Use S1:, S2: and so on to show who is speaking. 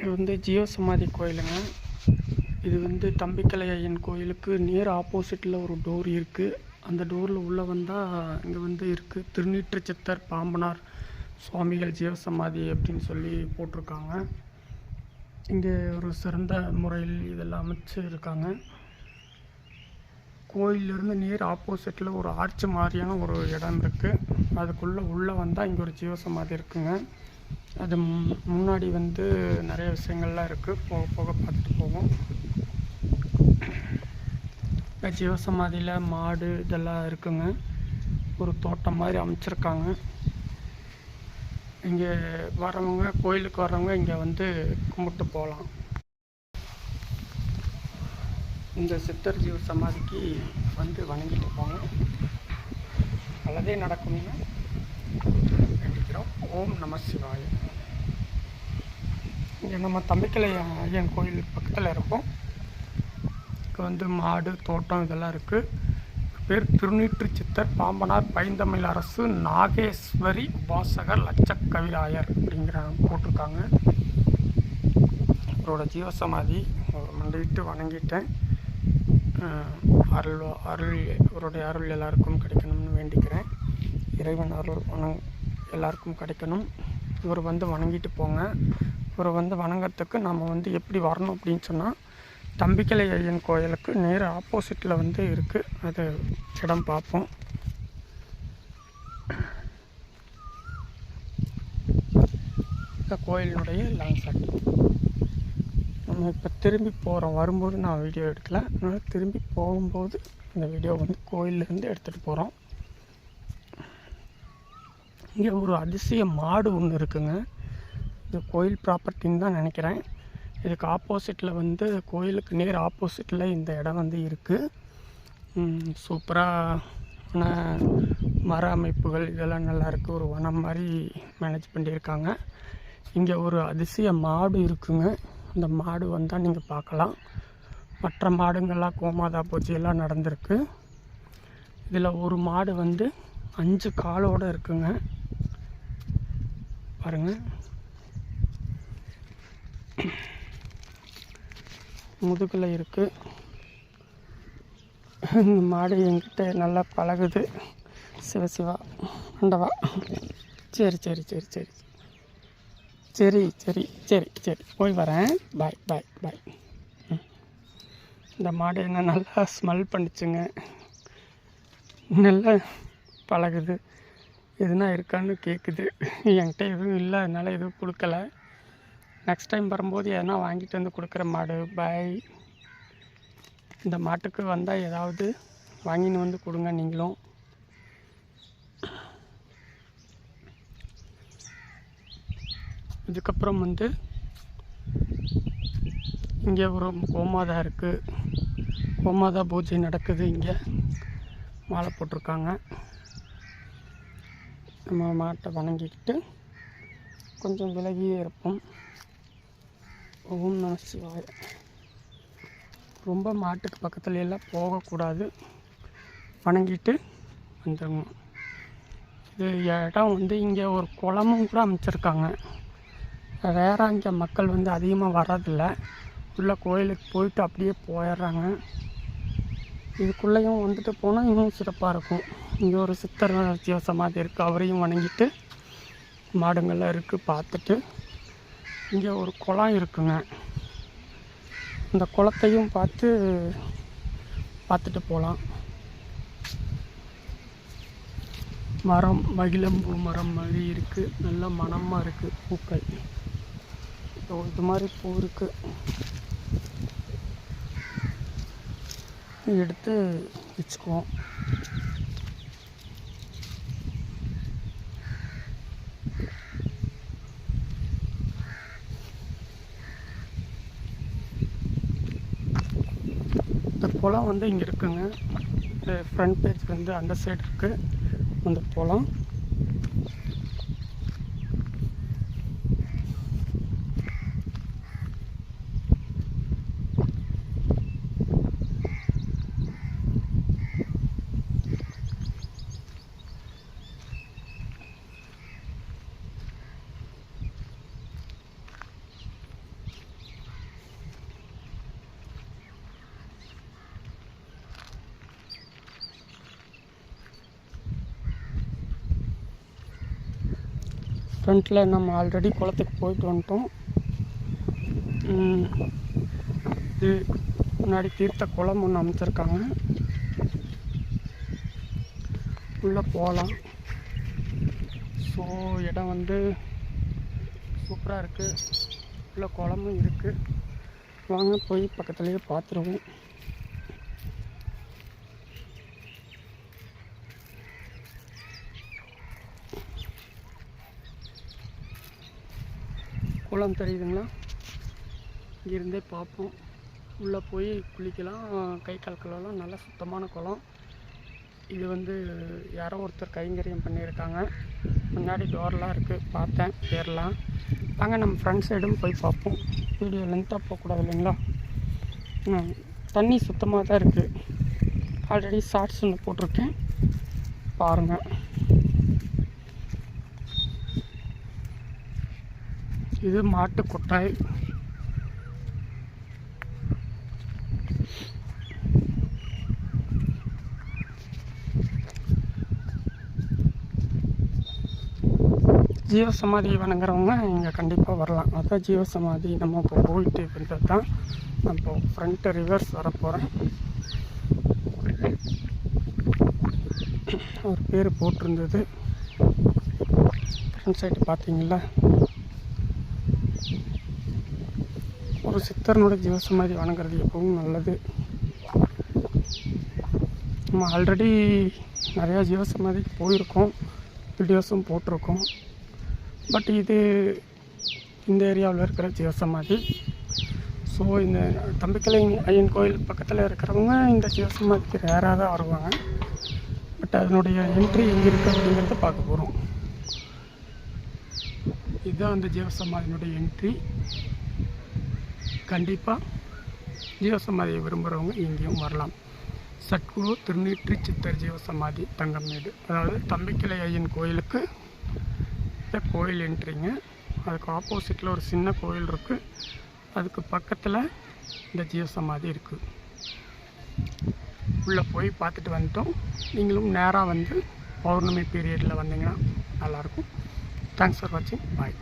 S1: இது வந்து ஜீவ சமாதி கோயிலுங்க. இது வந்து தம்பிக்கலை ஐயன் கோயிலுக்கு நேர் ஆப்போசிட்டில் ஒரு டோர் இருக்குது அந்த டோரில் உள்ளே வந்தால் இங்கே வந்து இருக்குது திருநீற்று சித்தர் பாம்பனார் சுவாமிகள் ஜீவசமாதி அப்படின்னு சொல்லி போட்டிருக்காங்க. இங்கே ஒரு சிறந்த முறையில் இதெல்லாம் அமைச்சு இருக்காங்க கோயிலிருந்து நேர் ஆப்போசிட்டில் ஒரு ஆர்ச் மாதிரியான ஒரு இடம் இருக்குது அதுக்குள்ளே உள்ளே வந்தால் இங்கே ஒரு ஜீவசமாதி இருக்குங்க. அது முன்னாடி வந்து நிறைய விஷயங்கள்லாம் இருக்குது போக போக பார்த்துட்டு போவோம். இப்போ ஜீவசமாதியில் மாடு இதெல்லாம் இருக்குங்க. ஒரு தோட்டம் மாதிரி அமைச்சிருக்காங்க. இங்கே வரவங்க கோயிலுக்கு வரவங்க இங்கே வந்து கும்பிட்டு போகலாம். இந்த சித்தர் ஜீவ சமாதிக்கு வந்து வணங்கிட்டு போங்க. நல்லதே நடக்கும்னு வேண்டிக்கிறோம் ஓம் நம சிவாய. இங்கே நம்ம தம்பிக்கலை ஐயன் கோயில் பக்கத்தில் இருக்கோம். இங்கே வந்து மாடு தோட்டம் இதெல்லாம் இருக்குது பேர் திருநீற்று சித்தர் பாம்பனார் பைந்தமிழ் அரசு நாகேஸ்வரி உபாசகர் லட்சக்கவிராயர் அப்படிங்கிற போட்டிருக்காங்க. அவரோட ஜீவசமாதி மண்டிட்டு வணங்கிட்டேன். அருள் அருள் அவருடைய அருள் எல்லாருக்கும் கிடைக்கணும்னு வேண்டிக்கிறேன். இறைவன் அருள் வணங்க எல்லாருக்கும் கிடைக்கணும். இவர் வந்து வணங்கிட்டு போங்க. இவரை வந்து வணங்கிறதுக்கு நம்ம வந்து எப்படி வரணும் அப்படின்னு சொன்னால் தம்பிக்கலை ஐயன் கோயிலுக்கு நேர் ஆப்போசிட்டில் வந்து இருக்குது அது இடம் பார்ப்போம். இந்த கோயிலினுடைய லாங் ஷாட் நம்ம இப்போ திரும்பி போகிறோம் வரும்போது நான் வீடியோ எடுக்கல. அதனால் திரும்பி போகும்போது இந்த வீடியோ வந்து கோயிலேருந்து எடுத்துகிட்டு போகிறோம் இங்கே ஒரு அதிசய மாடு ஒன்று இருக்குங்க. இது கோயில் ப்ராப்பர்ட்டின்னு தான் நினைக்கிறேன். இதுக்கு ஆப்போசிட்டில் வந்து கோயிலுக்கு நேர் ஆப்போசிட்டில் இந்த இடம் வந்து இருக்குது சூப்பரான மர அமைப்புகள் இதெல்லாம் நல்லாயிருக்கு ஒரு வனம் மாதிரி மேனேஜ் பண்ணியிருக்காங்க. இங்கே ஒரு அதிசய மாடு இருக்குங்க. அந்த மாடு வந்தால் நீங்கள் பார்க்கலாம். மற்ற மாடுங்கள்லாம் கோமாதா பூஜை எல்லாம் நடந்திருக்கு. இதில் ஒரு மாடு வந்து அஞ்சு காலோடு இருக்குங்க. பாருங்கள் முதுகில் இருக்குது இந்த மாடு என்கிட்ட நல்லா பழகுது. சிவசிவா ஆண்டவா சரி சரி சரி சரி. சரி சரி சரி சரி. போய் வரேன். பாய் பாய் பாய் ம். இந்த மாடு என்ன நல்லா ஸ்மெல் பண்ணிச்சுங்க. நல்லா பழகுது. எதுனா இருக்கான்னு கேட்குது என்கிட்ட எதுவும் இல்லை. அதனால் எதுவும் கொடுக்கல. நெக்ஸ்ட் டைம் வரும்போது எதனா வாங்கிட்டு வந்து கொடுக்குற மாடு பாய் இந்த மாட்டுக்கு வந்தால் ஏதாவது வாங்கின்னு வந்து கொடுங்க நீங்களும். இதுக்கப்புறம் வந்து இங்கே ஒரு கோமாதா இருக்குது கோமாதா பூஜை நடக்குது. இங்கே மாலை போட்டிருக்காங்க. நம்ம மாட்டை வணங்கிக்கிட்டு கொஞ்சம் விலகியே இருப்போம். ஓம் நம சிவாய. ரொம்ப மாட்டுக்கு பக்கத்துல எல்லாம் போகக்கூடாது. வணங்கிட்டு வந்துடணும் இது இடம் வந்து இங்கே ஒரு குளமும் கூட அமைச்சிருக்காங்க. வேற இங்கே மக்கள் வந்து அதிகமாக வர்றதில்ல. உள்ள கோயிலுக்கு போயிட்டு அப்படியே போயிடுறாங்க. இதுக்குள்ளேயும் வந்துட்டு போனால் இன்னும் சிறப்பாக இருக்கும். இங்கே ஒரு சித்தர் ஜீவ சமாதி இருக்குது அவரையும் வணங்கிட்டு மாடுங்கள்லாம் இருக்குது பார்த்துட்டு. இங்கே ஒரு குளம் இருக்குங்க. அந்த குளத்தையும் பார்த்து பார்த்துட்டு போகலாம் மரம் மகிழம்பூ மரம் மாதிரி இருக்குது நல்ல மணமாக இருக்குது பூக்கள். இது மாதிரி பூ இருக்குது எடுத்து வச்சுக்குவோம். இந்த குளம் வந்து இங்கே இருக்குங்க. இந்த ஃப்ரண்ட் பேஜ் வந்து அந்த சைடு இருக்குது அந்த குளம் ஃப்ரண்ட்டில் நம்ம ஆல்ரெடி குளத்துக்கு போயிட்டு வந்துட்டோம். இது முன்னாடி தீர்த்த குளம் ஒன்று அமைச்சிருக்காங்க. உள்ளே போகலாம் ஸோ இடம் வந்து சூப்பராக இருக்குது உள்ளே குளமும் இருக்குது வாங்க போய் பக்கத்துலேயே பார்த்துருவோம் குளம் தெரியுதுங்களா? இங்கிருந்தே பார்ப்போம். உள்ளே போய் குளிக்கலாம். கை கால் கழுவலாம். நல்ல சுத்தமான குளம். இது வந்து யாரோ ஒருத்தர் கைங்கரியம் பண்ணியிருக்காங்க. முன்னாடி டோர்லாம் இருக்குது பார்த்தேன். பேர்லாம் வாங்க நம்ம ஃப்ரண்ட் சைடும் போய் பார்ப்போம். வீடியோ லென்த்தாக போகக்கூடாது இல்லைங்களா? தண்ணி சுத்தமாக தான் இருக்குது ஆல்ரெடி ஷார்ட்ஸ் ஒன்று போட்டிருக்கேன். பாருங்கள் இது மாட்டு கொட்டாய். ஜீவசமாதி வணங்குறவங்க இங்கே கண்டிப்பாக வரலாம். அதுதான் ஜீவசமாதி. நம்ம இப்போ போயிட்டு வந்தது தான். நான் இப்போ ஃப்ரண்ட்டு ரிவர்ஸ் வர போகிறேன் பேர் போட்டிருந்தது. ஃப்ரண்ட் சைடு பார்த்தீங்களா? ஒரு சித்தரனுடைய ஜீவசமாதி வணங்குறது எப்பவும் நல்லது. நம்ம ஆல்ரெடி நிறையா ஜீவசமாதிக்கு போயிருக்கோம். வீடியோஸும் போட்டிருக்கோம். பட் இது இந்த ஏரியாவில் இருக்கிற ஜீவசமாதி ஸோ இந்த தம்பிக்கலை ஐயன் கோயில் பக்கத்தில் இருக்கிறவங்க இந்த ஜீவசமாதிக்கு ரேராக தான் வருவாங்க. பட் அதனுடைய என்ட்ரி எங்கே இருக்குது அப்படிங்கிறத பார்க்க போகிறோம் இதுதான் அந்த ஜீவசமாதியினுடைய என்ட்ரி கண்டிப்பாக ஜீவசமாதியை விரும்புகிறவங்க இங்கேயும் வரலாம். சத்குரு திருநீற்றி சித்தர் ஜீவசமாதி தங்கம்மேடு அதாவது தம்பிக்கிளை ஐயன் கோயிலுக்கு இந்த கோயில் என்ட்ரிங்க அதுக்கு ஆப்போசிட்டில் ஒரு சின்ன கோயில் இருக்குது அதுக்கு பக்கத்தில் இந்த ஜீவசமாதி இருக்குது உள்ளே போய் பார்த்துட்டு வந்துட்டோம். நீங்களும் நேராக வந்து பௌர்ணமி பீரியடில் வந்தீங்கன்னா நல்லாயிருக்கும். தேங்க்ஸ் ஃபார் வாட்சிங் பாய்